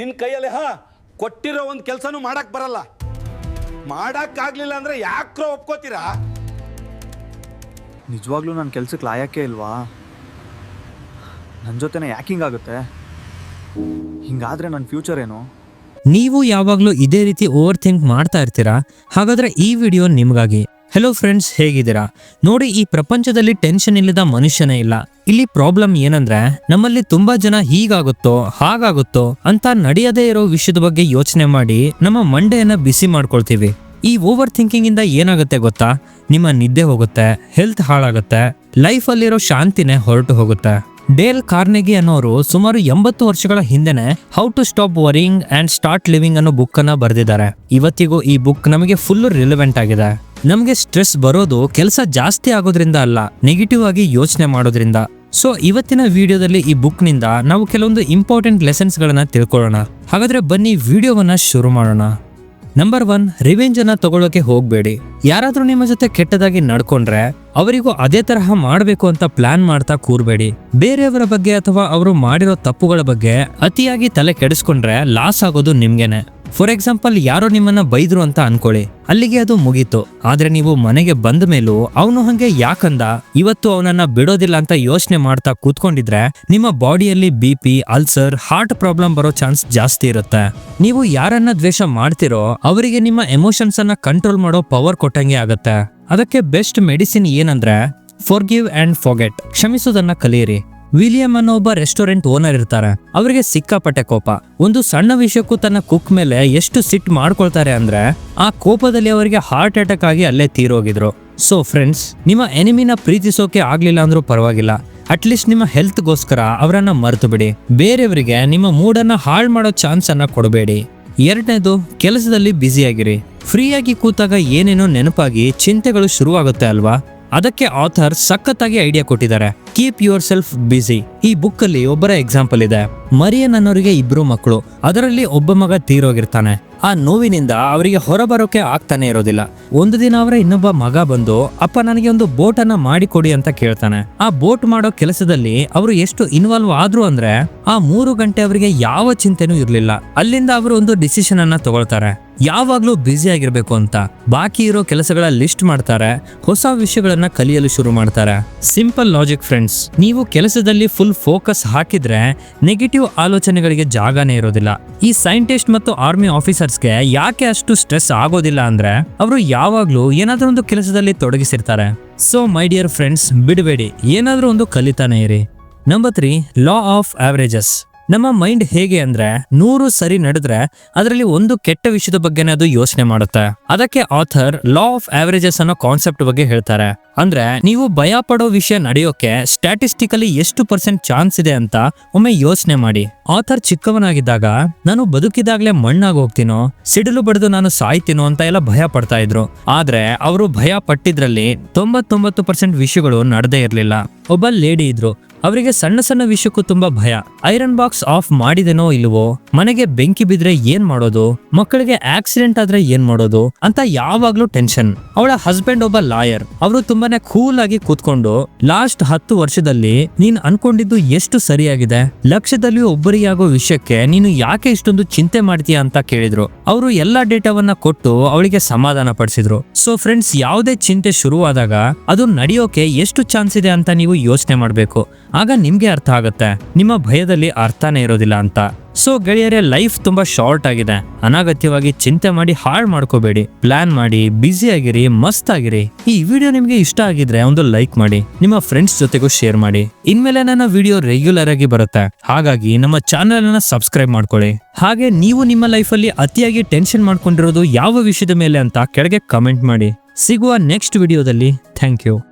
ನಿನ್ನ ಕೈಯಲ್ಲಿ ಹಾ ಕೊಟ್ಟಿರೋ ಒಂದು ಕೆಲಸನೂ ಮಾಡಕ್ ಬರಲ್ಲ. ಮಾಡಕ್ಕಾಗ್ಲಿಲ್ಲ ಅಂದ್ರೆ ಯಾಕ್ರೋ ಒಪ್ಕೋತೀರಾ? ನಿಜವಾಗ್ಲೂ ನನ್ನ ಕೆಲ್ಸಕ್ಕೆ ಲಾಯಕ್ಕೆ ಇಲ್ವಾ? ನನ್ನ ಜೊತೆನೇ ಯಾಕೆ ಹಿಂಗಾಗುತ್ತೆ? ಹಿಂಗಾದ್ರೆ ನನ್ನ ಫ್ಯೂಚರ್ ಏನು? ನೀವು ಯಾವಾಗಲೂ ಇದೇ ರೀತಿ ಓವರ್ ಥಿಂಕ್ ಮಾಡ್ತಾ ಇರ್ತೀರಾ? ಹಾಗಾದ್ರೆ ಈ ವಿಡಿಯೋ ನಿಮಗಾಗಿ. ಹೆಲೋ ಫ್ರೆಂಡ್ಸ್ ಹೇಗಿದ್ದೀರಾ? ನೋಡಿ, ಈ ಪ್ರಪಂಚದಲ್ಲಿ ಟೆನ್ಷನ್ ಇಲ್ಲದ ಮನುಷ್ಯನೇ ಇಲ್ಲ. ಇಲ್ಲಿ ಪ್ರಾಬ್ಲಮ್ ಏನಂದ್ರೆ, ನಮ್ಮಲ್ಲಿ ತುಂಬಾ ಜನ ಹೀಗಾಗುತ್ತೋ, ಹಾಗಾಗುತ್ತೋ ಅಂತ ನಡೆಯದೇ ಇರೋ ವಿಷಯದ ಬಗ್ಗೆ ಯೋಚನೆ ಮಾಡಿ ನಮ್ಮ ಮಂಡೆಯನ್ನ ಬಿಸಿ ಮಾಡ್ಕೊಳ್ತೀವಿ. ಈ ಓವರ್ ಥಿಂಕಿಂಗ್ ಇಂದ ಏನಾಗುತ್ತೆ ಗೊತ್ತಾ? ನಿಮ್ಮ ನಿದ್ದೆ ಹೋಗುತ್ತೆ ಹೆಲ್ತ್ ಹಾಳಾಗುತ್ತೆ ಲೈಫಲ್ಲಿರೋ ಶಾಂತಿನೇ ಹೊರಟು ಹೋಗುತ್ತೆ. ಡೇಲ್ ಕಾರ್ನೆಗಿ ಅನ್ನೋರು ಸುಮಾರು ಎಂಬತ್ತು ವರ್ಷಗಳ ಹಿಂದೆನೆ how to stop worrying and start living ಅನ್ನೋ ಬುಕ್ ಅನ್ನ ಬರೆದಿದ್ದಾರೆ. ಇವತ್ತಿಗೂ ಈ ಬುಕ್ ನಮಗೆ ಫುಲ್ ರಿಲೆವೆಂಟ್ ಆಗಿದೆ. ನಮಗೆ ಸ್ಟ್ರೆಸ್ ಬರೋದು ಕೆಲಸ ಜಾಸ್ತಿ ಆಗೋದ್ರಿಂದ ಅಲ್ಲ ನೆಗೆಟಿವ್ ಆಗಿ ಯೋಚನೆ ಮಾಡೋದ್ರಿಂದ. ಸೊ ಇವತ್ತಿನ ವಿಡಿಯೋದಲ್ಲಿ ಈ ಬುಕ್ನಿಂದ ನಾವು ಕೆಲವೊಂದು ಇಂಪಾರ್ಟೆಂಟ್ ಲೆಸನ್ಸ್ ಗಳನ್ನ ತಿಳ್ಕೊಳ್ಳೋಣ. ಹಾಗಾದ್ರೆ ಬನ್ನಿ ವಿಡಿಯೋವನ್ನ ಶುರು ಮಾಡೋಣ. ನಂಬರ್ ಒನ್ ರಿವೆಂಜ್ ಅನ್ನ ತಗೊಳ್ಳೋಕೆ ಹೋಗ್ಬೇಡಿ. ಯಾರಾದರೂ ನಿಮ್ಮ ಜೊತೆ ಕೆಟ್ಟದಾಗಿ ನಡ್ಕೊಂಡ್ರೆ ಅವರಿಗೂ ಅದೇ ತರಹ ಮಾಡಬೇಕು ಅಂತ ಪ್ಲಾನ್ ಮಾಡ್ತಾ ಕೂರ್ಬೇಡಿ. ಬೇರೆಯವರ ಬಗ್ಗೆ ಅಥವಾ ಅವರು ಮಾಡಿರೋ ತಪ್ಪುಗಳ ಬಗ್ಗೆ ಅತಿಯಾಗಿ ತಲೆ ಕೆಡಿಸ್ಕೊಂಡ್ರೆ ಲಾಸ್ ಆಗೋದು ನಿಮ್ಗೆನೆ. ಫಾರ್ ಎಕ್ಸಾಂಪಲ್ ಯಾರೋ ನಿಮ್ಮನ್ನ ಬೈದ್ರು ಅಂತ ಅನ್ಕೊಳ್ಳಿ. ಅಲ್ಲಿಗೆ ಅದು ಮುಗೀತು. ಆದ್ರೆ ನೀವು ಮನೆಗೆ ಬಂದ ಮೇಲೂ ಅವನು ಹಂಗೆ ಯಾಕಂದ? ಇವತ್ತು ಅವನನ್ನ ಬಿಡೋದಿಲ್ಲ ಅಂತ ಯೋಚನೆ ಮಾಡ್ತಾ ಕೂತ್ಕೊಂಡಿದ್ರೆ ನಿಮ್ಮ ಬಾಡಿಯಲ್ಲಿ B P, ulcer, heart problem ಬರೋ ಚಾನ್ಸ್ ಜಾಸ್ತಿ ಇರುತ್ತೆ. ನೀವು ಯಾರನ್ನ ದ್ವೇಷ ಮಾಡ್ತಿರೋ ಅವರಿಗೆ ನಿಮ್ಮ ಎಮೋಷನ್ಸ್ ಅನ್ನ ಕಂಟ್ರೋಲ್ ಮಾಡೋ ಪವರ್ ಕೊಟ್ಟಂಗೆ ಆಗತ್ತೆ. ಅದಕ್ಕೆ ಬೆಸ್ಟ್ ಮೆಡಿಸಿನ್ ಏನಂದ್ರೆ ಫಾರ್ಗಿವ್ ಅಂಡ್ ಫಾಗೆಟ್ ಕ್ಷಮಿಸೋದನ್ನ ಕಲಿಯಿರಿ. ವಿಲಿಯಂ ಅನ್ನೋ ಒಬ್ಬ ರೆಸ್ಟೋರೆಂಟ್ ಓನರ್ ಇರ್ತಾರೆ. ಅವರಿಗೆ ಸಿಕ್ಕಾಪಟ್ಟೆ ಕೋಪ. ಒಂದು ಸಣ್ಣ ವಿಷಯಕ್ಕೂ ತನ್ನ ಕುಕ್ ಮೇಲೆ ಎಷ್ಟು ಸಿಟ್ ಮಾಡ್ಕೊಳ್ತಾರೆ ಅಂದ್ರೆ ಆ ಕೋಪದಲ್ಲಿ ಅವರಿಗೆ ಹಾರ್ಟ್ ಅಟ್ಯಾಕ್ ಆಗಿ ಅಲ್ಲೇ ತೀರೋಗಿದ್ರು. ಸೊ ಫ್ರೆಂಡ್ಸ್ ನಿಮ್ಮ ಎನಿಮಿನ ಪ್ರೀತಿಸೋಕೆ ಆಗ್ಲಿಲ್ಲ ಅಂದ್ರೂ ಪರವಾಗಿಲ್ಲ. ಅಟ್ಲೀಸ್ಟ್ ನಿಮ್ಮ ಹೆಲ್ತ್ಗೋಸ್ಕರ ಅವರನ್ನ ಮರೆತು ಬಿಡಿ ಬೇರೆಯವರಿಗೆ ನಿಮ್ಮ ಮೂಡನ್ನ ಹಾಳು ಮಾಡೋ ಚಾನ್ಸ್ ಅನ್ನ ಕೊಡಬೇಡಿ. ಎರಡನೇದು, ಕೆಲಸದಲ್ಲಿ ಬ್ಯುಸಿಯಾಗಿರಿ ಫ್ರೀಯಾಗಿ ಕೂತಾಗ ಏನೇನೋ ನೆನಪಾಗಿ ಚಿಂತೆಗಳು ಶುರುವಾಗುತ್ತೆ ಅಲ್ವಾ? ಅದಕ್ಕೆ ಆಥರ್ ಸಖತ್ತಾಗಿ ಐಡಿಯಾ ಕೊಟ್ಟಿದ್ದಾರೆ. ಕೀಪ್ ಯುವರ್ ಸೆಲ್ಫ್ ಬ್ಯುಸಿ ಈ ಬುಕ್ ಅಲ್ಲಿ ಒಬ್ಬರ ಎಕ್ಸಾಂಪಲ್ ಇದೆ. ಮರಿಯನ್ ಅನ್ನೋರಿಗೆ ಇಬ್ರು ಮಕ್ಕಳು. ಅದರಲ್ಲಿ ಒಬ್ಬ ಮಗ ತೀರೋಗಿರ್ತಾನೆ. ಆ ನೋವಿನಿಂದ ಅವರಿಗೆ ಹೊರಬರೋಕೆ ಆಗ್ತಾನೆ ಇರೋದಿಲ್ಲ. ಒಂದು ದಿನ ಅವರ ಇನ್ನೊಬ್ಬ ಮಗ ಬಂದು, ಅಪ್ಪ, ನನಗೆ ಒಂದು ಬೋಟ್ ಅನ್ನ ಮಾಡಿಕೊಡಿ ಅಂತ ಕೇಳ್ತಾನೆ. ಆ ಬೋಟ್ ಮಾಡೋ ಕೆಲಸದಲ್ಲಿ ಅವರು ಎಷ್ಟು ಇನ್ವಾಲ್ವ್ ಆದ್ರು ಅಂದ್ರೆ, ಆ ಮೂರು ಗಂಟೆ ಅವರಿಗೆ ಯಾವ ಚಿಂತೆನೂ ಇರಲಿಲ್ಲ. ಅಲ್ಲಿಂದ ಅವರು ಒಂದು ಡಿಸಿಷನ್ ಅನ್ನ ತಗೊಳ್ತಾರೆ. ಯಾವಾಗ್ಲೂ ಬ್ಯುಸಿ ಆಗಿರ್ಬೇಕು ಅಂತ. ಬಾಕಿ ಇರೋ ಕೆಲಸಗಳ ಲಿಸ್ಟ್ ಮಾಡ್ತಾರೆ. ಹೊಸ ವಿಷಯಗಳನ್ನ ಕಲಿಯಲು ಶುರು ಮಾಡ್ತಾರೆ. ಸಿಂಪಲ್ ಲಾಜಿಕ್ ಫ್ರೆಂಡ್ಸ್, ನೀವು ಕೆಲಸದಲ್ಲಿ ಫುಲ್ ಫೋಕಸ್ ಹಾಕಿದ್ರೆ ನೆಗೆಟಿವ್ ಆಲೋಚನೆಗಳಿಗೆ ಜಾಗನೇ ಇರೋದಿಲ್ಲ. ಈ ಸೈಂಟಿಸ್ಟ್ ಮತ್ತು ಆರ್ಮಿ ಆಫೀಸರ್ಸ್ಗೆ ಯಾಕೆ ಅಷ್ಟು ಸ್ಟ್ರೆಸ್ ಆಗೋದಿಲ್ಲ ಅಂದ್ರೆ ಅವರು ಯಾವಾಗ್ಲೂ ಏನಾದ್ರೂ ಒಂದು ಕೆಲಸದಲ್ಲಿ ತೊಡಗಿಸಿರ್ತಾರೆ. ಸೊ ಮೈ ಡಿಯರ್ ಫ್ರೆಂಡ್ಸ್ ಬಿಡಬೇಡಿ. ಏನಾದ್ರೂ ಒಂದು ಕಲಿತಾನೆ ಇರಿ. Number three law of averages ನಮ್ಮ ಮೈಂಡ್ ಹೇಗೆ ಅಂದ್ರೆ ನೂರು ಸರಿ ನಡೆದ್ರೆ ಅದರಲ್ಲಿ ಒಂದು ಕೆಟ್ಟ ವಿಷಯದ ಬಗ್ಗೆನೇ ಅದು ಯೋಚನೆ ಮಾಡುತ್ತೆ. ಅದಕ್ಕೆ ಆಥರ್ ಲಾ ಆಫ್ ಆವರೇಜಸ್ ಅನ್ನೋ ಕಾನ್ಸೆಪ್ಟ್ ಬಗ್ಗೆ ಹೇಳ್ತಾರೆ. ಅಂದ್ರೆ ನೀವು ಭಯ ಪಡೋ ವಿಷಯ ನಡೆಯೋಕೆ ಸ್ಟ್ಯಾಟಿಸ್ಟಿಕಲಿ ಎಷ್ಟು ಪರ್ಸೆಂಟ್ ಚಾನ್ಸ್ ಇದೆ ಅಂತ ಒಮ್ಮೆ ಯೋಚನೆ ಮಾಡಿ. ಆಥರ್ ಚಿಕ್ಕವನಾಗಿದ್ದಾಗ, ನಾನು ಬದುಕಿದಾಗ್ಲೇ ಮಣ್ಣಾಗಿ ಹೋಗ್ತೀನೋ, ಸಿಡಿಲು ಬಡಿದು ನಾನು ಸಾಯ್ತೀನೋ ಅಂತ ಎಲ್ಲ ಭಯ ಪಡ್ತಾ ಇದ್ರು. ಆದ್ರೆ ಅವರು ಭಯ ಪಟ್ಟಿದ್ರಲ್ಲಿ ತೊಂಬತ್ತೊಂಬತ್ತು ಪರ್ಸೆಂಟ್ ವಿಷಯಗಳು ನಡೆದೇ ಇರಲಿಲ್ಲ. ಒಬ್ಬ ಲೇಡಿ ಇದ್ರು ಅವರಿಗೆ ಸಣ್ಣ ಸಣ್ಣ ವಿಷಯಕ್ಕೂ ತುಂಬಾ ಭಯ. ಐರನ್ ಬಾಕ್ಸ್ ಆಫ್ ಮಾಡಿದೆನೋ ಇಲ್ವೋ? ಮನೆಗೆ ಬೆಂಕಿ ಬಿದ್ರೆ ಏನ್ ಮಾಡೋದು? ಮಕ್ಕಳಿಗೆ ಆಕ್ಸಿಡೆಂಟ್ ಆದ್ರೆ ಏನ್ ಮಾಡೋದು? ಅಂತ ಯಾವಾಗ್ಲೂ ಟೆನ್ಷನ್. ಅವಳ ಹಸ್ಬೆಂಡ್ ಒಬ್ಬ ಲಾಯರ್. ಅವರು ತುಂಬಾನೇ ಕೂಲ್ ಆಗಿ ಕೂತ್ಕೊಂಡು, ಲಾಸ್ಟ್ ಹತ್ತು ವರ್ಷದಲ್ಲಿ ನೀನ್ ಅನ್ಕೊಂಡಿದ್ದು ಎಷ್ಟು ಸರಿಯಾಗಿದೆ? ಲಕ್ಷದಲ್ಲಿ ಒಬ್ಬರಿಗೆ ಆಗೋ ವಿಷಯಕ್ಕೆ ನೀನು ಯಾಕೆ ಇಷ್ಟೊಂದು ಚಿಂತೆ ಮಾಡ್ತೀಯ ಅಂತ ಕೇಳಿದ್ರು. ಅವರು ಎಲ್ಲಾ ಡೇಟಾವನ್ನ ಕೊಟ್ಟು ಅವಳಿಗೆ ಸಮಾಧಾನ ಪಡಿಸಿದ್ರು. ಸೊ ಫ್ರೆಂಡ್ಸ್ ಯಾವುದೇ ಚಿಂತೆ ಶುರುವಾದಾಗ ಅದು ನಡೆಯೋಕೆ ಎಷ್ಟು ಚಾನ್ಸ್ ಇದೆ ಅಂತ ನೀವು ಯೋಚನೆ ಮಾಡಬೇಕು. ಆಗ ನಿಮ್ಗೆ ಅರ್ಥ ಆಗುತ್ತೆ. ನಿಮ್ಮ ಭಯದಲ್ಲಿ ಅರ್ಥನೇ ಇರೋದಿಲ್ಲ ಅಂತ. ಸೊ ಗೆಳೆಯರೇ ಲೈಫ್ ತುಂಬಾ ಶಾರ್ಟ್ ಆಗಿದೆ. ಅನಾಗತ್ಯವಾಗಿ ಚಿಂತೆ ಮಾಡಿ, ಹಾಳು ಮಾಡ್ಕೋಬೇಡಿ. ಪ್ಲಾನ್ ಮಾಡಿ ಬ್ಯುಸಿ ಆಗಿರಿ, ಮಸ್ತ್ ಆಗಿರಿ. ಈ ವಿಡಿಯೋ ನಿಮಗೆ ಇಷ್ಟ ಆಗಿದ್ರೆ ಒಂದು ಲೈಕ್ ಮಾಡಿ, ನಿಮ್ಮ ಫ್ರೆಂಡ್ಸ್ ಜೊತೆಗೂ ಶೇರ್ ಮಾಡಿ. ಇನ್ಮೇಲೆ ನನ್ನ ವಿಡಿಯೋ ರೆಗ್ಯುಲರ್ ಆಗಿ ಬರುತ್ತೆ. ಹಾಗಾಗಿ ನಮ್ಮ ಚಾನೆಲ್ ಅನ್ನ ಸಬ್ಸ್ಕ್ರೈಬ್ ಮಾಡ್ಕೊಳ್ಳಿ. ಹಾಗೆ ನೀವು ನಿಮ್ಮ ಲೈಫಲ್ಲಿ ಅತಿಯಾಗಿ ಟೆನ್ಷನ್ ಮಾಡ್ಕೊಂಡಿರೋದು ಯಾವ ವಿಷಯದ ಮೇಲೆ ಅಂತ ಕೆಳಗೆ ಕಮೆಂಟ್ ಮಾಡಿ. ಸಿಗುವ ನೆಕ್ಸ್ಟ್ ವಿಡಿಯೋದಲ್ಲಿ ಥ್ಯಾಂಕ್ ಯು